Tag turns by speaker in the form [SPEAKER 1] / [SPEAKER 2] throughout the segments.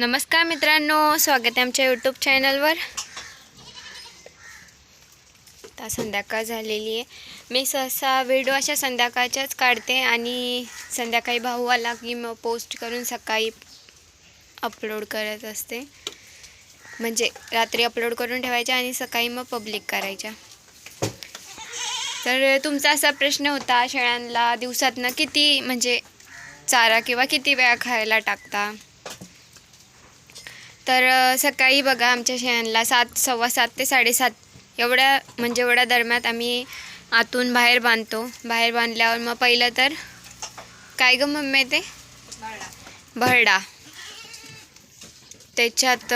[SPEAKER 1] नमस्कार मित्रांनो स्वागत आहे आमच्या यूट्यूब चॅनलवर आता संध्याकाळ झालेली आहे. मी सहसा व्हिडिओ अशा संध्याकाळच्याच काढते आणि संध्याकाळी भाऊ आला की मग पोस्ट करून सकाळी अपलोड करत असते. म्हणजे रात्री अपलोड करून ठेवायच्या आणि सकाळी मग पब्लिक करायच्या. तर तुमचा असा प्रश्न होता शेळ्यांना दिवसातनं किती म्हणजे चारा किंवा किती वेळा खायला टाकता? तर सकाळी बघा आमच्या शेणला सात सव्वा सात ते साडेसात एवढ्या म्हणजे एवढ्या दरम्यान आम्ही आतून बाहेर बांधतो. बाहेर बांधल्यावर मग पहिलं तर काय गं मम्मी ते? भरडा. त्याच्यात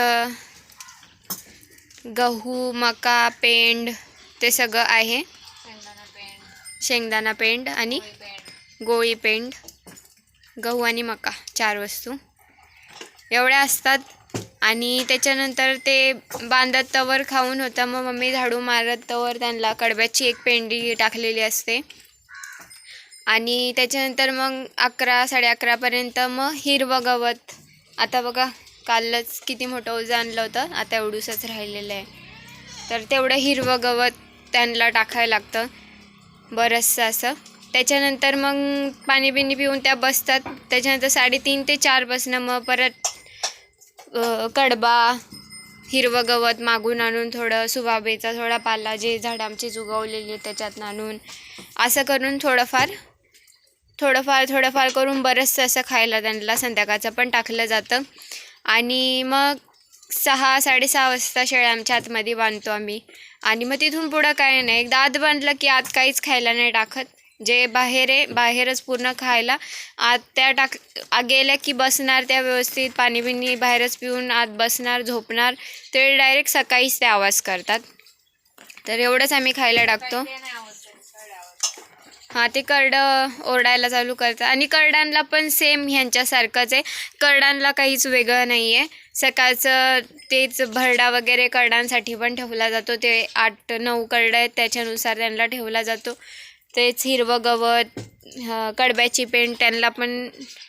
[SPEAKER 1] गहू मका पेंड ते सगळं आहे. शेंगदाणा पेंड आणि गोळी पेंड. गहू आणि मका चार वस्तू. एवढ्या असतात. आणि त्याच्यानंतर ते बांधत तवर खाऊन होतं. मग मम्मी झाडू मारत तवर त्यांना कडब्याची एक पेंडी टाकलेली असते. आणि त्याच्यानंतर मग अकरा साडे अकरापर्यंत मग हिरवं गवत. आता बघा कालच किती मोठं ओझं आणलं होतं. आता एवढूसच राहिलेलं आहे. तर तेवढं हिरवं गवत त्यांना टाकायला लागतं. बरंचसं असं. त्याच्यानंतर मग पाणी बिणी पिऊन त्या बसतात. त्याच्यानंतर साडेतीन ते चार बसणं. मग परत कडबा हिरवं गवत मागून आणून थोडं सुबाबेचा थोडा पाला जे झाडं आमची जुगवलेली आहे त्याच्यात आणून असं करून थोडंफार थोडंफार थोडंफार करून बरंचसं असं खायला त्यांना संध्याकाळचं पण टाकलं जातं. आणि मग सहा साडेसहा वाजता शेळ्या आमच्या आतमध्ये बांधतो आम्ही. आणि मग तिथून पुढं काय नाही. एकदा आत बांधलं की आत काहीच खायला नाही टाकत. जे बाहेर आहे बाहेरच पूर्ण खायला. आत त्या टाक गेल्या की बसणार त्या व्यवस्थित पाणी बिणी बाहेरच पिऊन आत बसणार झोपणार. ते डायरेक्ट सकाळीच ते आवाज करतात. तर एवढंच आम्ही खायला टाकतो. हां ते करडं ओरडायला चालू करतात. आणि करडांना पण सेम ह्यांच्यासारखंच आहे. करडांना काहीच वेगळं नाही आहे सकाळचं तेच भरडा वगैरे करडांसाठी पण ठेवला जातो. ते आठ नऊ करडं आहेत त्याच्यानुसार त्यांना ठेवला जातो. तेच हिरवं गवत कडब्याची पेंड त्यांना पण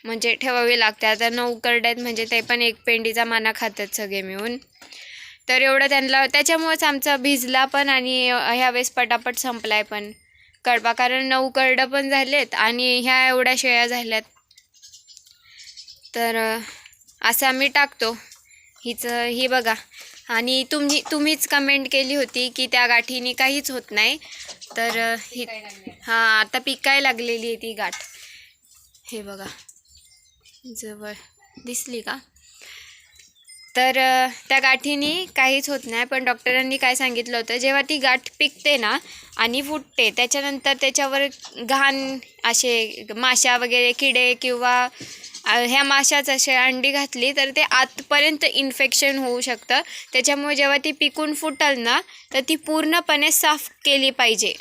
[SPEAKER 1] म्हणजे ठेवावी लागते. आता नऊ करडे आहेत म्हणजे ते पण एक पेंडीचा माना खातात सगळे मिळून. तर एवढं त्यांना त्याच्यामुळेच आमचा भिजला पण आणि ह्या वेळेस पटापट संपलाय पण. कडबा कारण नऊ करडं पण झालेत आणि ह्या एवढ्या शेळ्या झाल्यात. तर असं आम्ही टाकतो. हिचं ही बघा. आणि तुम्ही तुम्हीच कमेंट केली होती की त्या गाठीने काहीच होत नाही. तर ही हां आता पिकाय लागलेली आहे ती गाठ. हे बघा. जवळ. दिसली का? तर त्या गाठीनी काहीच होत नाही पण डॉक्टरांनी काय सांगितलं होतं जेव्हा ती गाठ पिकते ना आणि फुटते त्याच्यानंतर त्याच्यावर घाण असे माशा वगैरे किडे किंवा ह्या माशाच असे अंडी घातली तर ते आतपर्यंत इन्फेक्शन होऊ शकतं. त्याच्यामुळे जेव्हा ती पिकून फुटल ना तर ती पूर्णपणे साफ केली पाहिजे.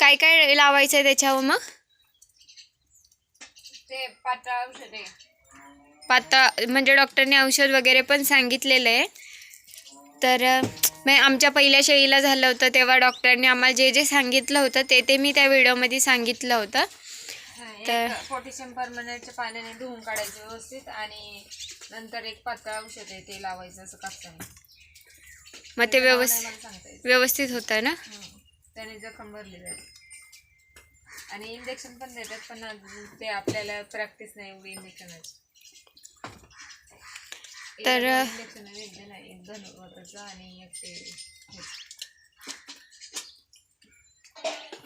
[SPEAKER 1] काय काय लावायचं आहे त्याच्यावर मग?
[SPEAKER 2] ते पातळ औषध.
[SPEAKER 1] पातळ म्हणजे डॉक्टरने औषध वगैरे पण सांगितलेलं आहे. तर म्हणजे आमच्या पहिल्या शेळीला झालं होतं तेव्हा डॉक्टरने आम्हाला जे जे सांगितलं होतं ते ते मी त्या व्हिडिओमध्ये सांगितलं होतं. तर-
[SPEAKER 2] पोटॅशियम परमनंटच्या पाण्याने धुवून काढायचं व्यवस्थित आणि नंतर एक पातळ औषध आहे ते लावायचं असं कापताना
[SPEAKER 1] मग ते व्यवस्थित व्यवस्थित होतं ना?
[SPEAKER 2] त्याने जखम भरली जाते. आणि इंजेक्शन पण देतात पण ते आपल्याला प्रॅक्टिस नाही एवढी इंजेक्शनाची. हेच.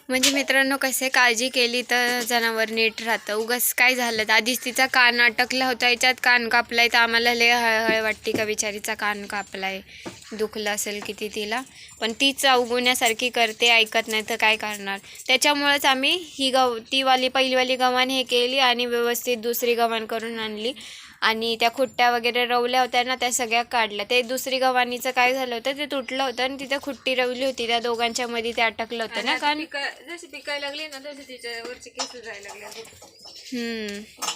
[SPEAKER 1] म्हणजे मित्रांनो कसे काळजी केली तर जनावर नीट राहतं. उगाच काय झालं? तर आधीच तिचा कान अटकला होता याच्यात कान कापलाय तर आम्हाला लय हळहळ वाटते का बिचारीचा कान कापलाय. दुखलं असेल किती तिला. पण तीच अवगुण्यासारखी करते ऐकत नाही तर काय करणार? त्याच्यामुळेच आम्ही ही गव ती वाली पहिलीवाली गव्हाण हे केली आणि व्यवस्थित दुसरी गव्हाण करून आणली. आणि त्या खुट्ट्या वगैरे रवल्या होत्या ना त्या सगळ्या काढल्या. ते दुसरी गव्हाणीचं काय झालं होतं ते तुटलं होतं आणि तिथे खुट्टी रवली होती. त्या दोघांच्या मध्ये ते अटकलं होतं ना
[SPEAKER 2] पिका जशी पिकायला लागली ना तशी तिच्या वरचे केस जायला लागले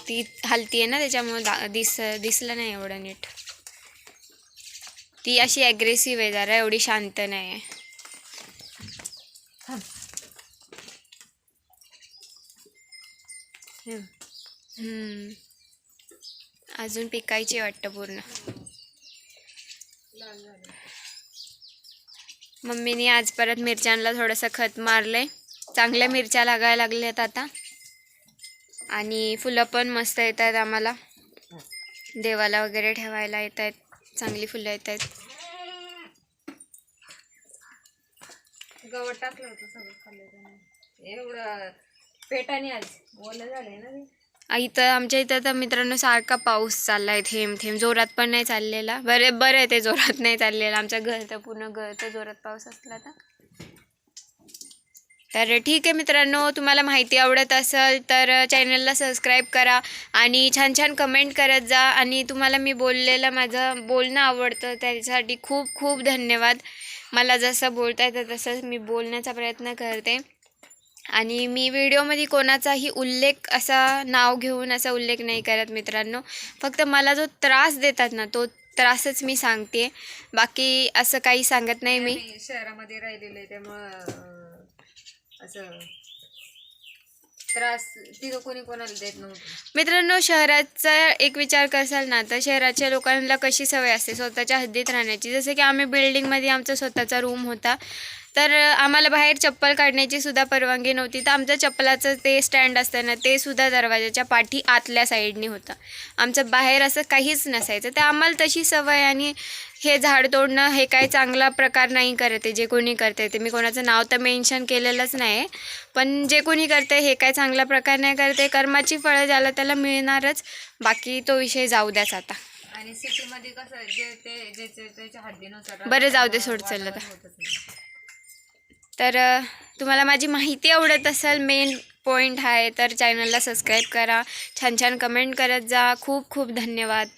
[SPEAKER 1] ती हलती आहे ना त्याच्यामुळे दा- दिस दिसलं नाही एवढं नीट. ती अशी ॲग्रेसिव्ह आहे जरा एवढी शांत नाही आहे. हम्म. अजून पिकायची वाटतं पूर्ण. मम्मीने आज परत मिरच्यांना थोडंसं खत मारलंय. चांगल्या मिरच्या लागायला लागल्यात आता. आणि फुलं पण मस्त येत आहेत आम्हाला. देवाला वगैरे ठेवायला येत आहेत चांगली फुलं येत आहेत
[SPEAKER 2] गवत टाकलं होतं सगळं खाल्लं एवढं पेटाने आज. ओलं झालंय ना
[SPEAKER 1] इथं आमच्या इथं तर मित्रांनो सारखा पाऊस चालला आहे थेंब थेंब. जोरात पण नाही चाललेला. बरे बरं आहे ते जोरात नाही चाललेलं. आमच्या घर तर पूर्ण घर तर जोरात पाऊस असला तर. तर ठीक आहे मित्रांनो तुम्हाला माहिती आवडत असेल तर चॅनलला सबस्क्राईब करा आणि छान छान कमेंट करत जा. आणि तुम्हाला मी बोललेलं माझं बोलणं आवडतं त्यासाठी खूप खूप धन्यवाद. मला जसं बोलता येतं तसंच मी बोलण्याचा प्रयत्न करते. आणि मी व्हिडिओमध्ये कोणाचाही उल्लेख असा नाव घेऊन असा उल्लेख नाही करत मित्रांनो. फक्त मला जो त्रास देतात ना तो त्रासच मी सांगते. बाकी असं काही सांगत नाही मी.
[SPEAKER 2] शहरामध्ये राहिलेलं आहे त्यामुळं असं त्रास तिथं कोणी कोणाला देत नव्हतं.
[SPEAKER 1] मित्रांनो शहराचा एक विचार करसाल ना तर शहराच्या लोकांना कशी सवय असते? स्वतःच्या हद्दीत राहण्याची. जसं की आम्ही बिल्डिंगमध्ये आमचा स्वतःचा रूम होता. तर आम्हाला बाहेर चप्पल काढण्याची सुद्धा परवानगी नव्हती. तर आमचं चप्पलाचं ते स्टँड असतं ना ते सुद्धा दरवाजाच्या पाठी आतल्या साईडनी होतं. आमचं बाहेर असं काहीच नसायचं. तर आम्हाला तशी सवय आणि हे झाड तोडणं हे काही चांगला प्रकार नाही करत जे कोणी करते ते. मी कोणाचं नाव तर मेन्शन केलेलंच नाही पण जे कोणी करते हे काय चांगला प्रकार नाही करते कर्माची फळं ज्याला त्याला मिळणारच. बाकी तो विषय जाऊ द्याच आता.
[SPEAKER 2] आणि सिटीमध्ये कसं जे ते त्याच्या हद्दीनुसार
[SPEAKER 1] बरं जाऊ दे, सोड चल आता. तर तुम्हाला माझी माहिती आवडत असेल मेन पॉईंट आहे तर चॅनलला सबस्क्राईब करा. छान छान कमेंट करत जा. खूप खूप धन्यवाद.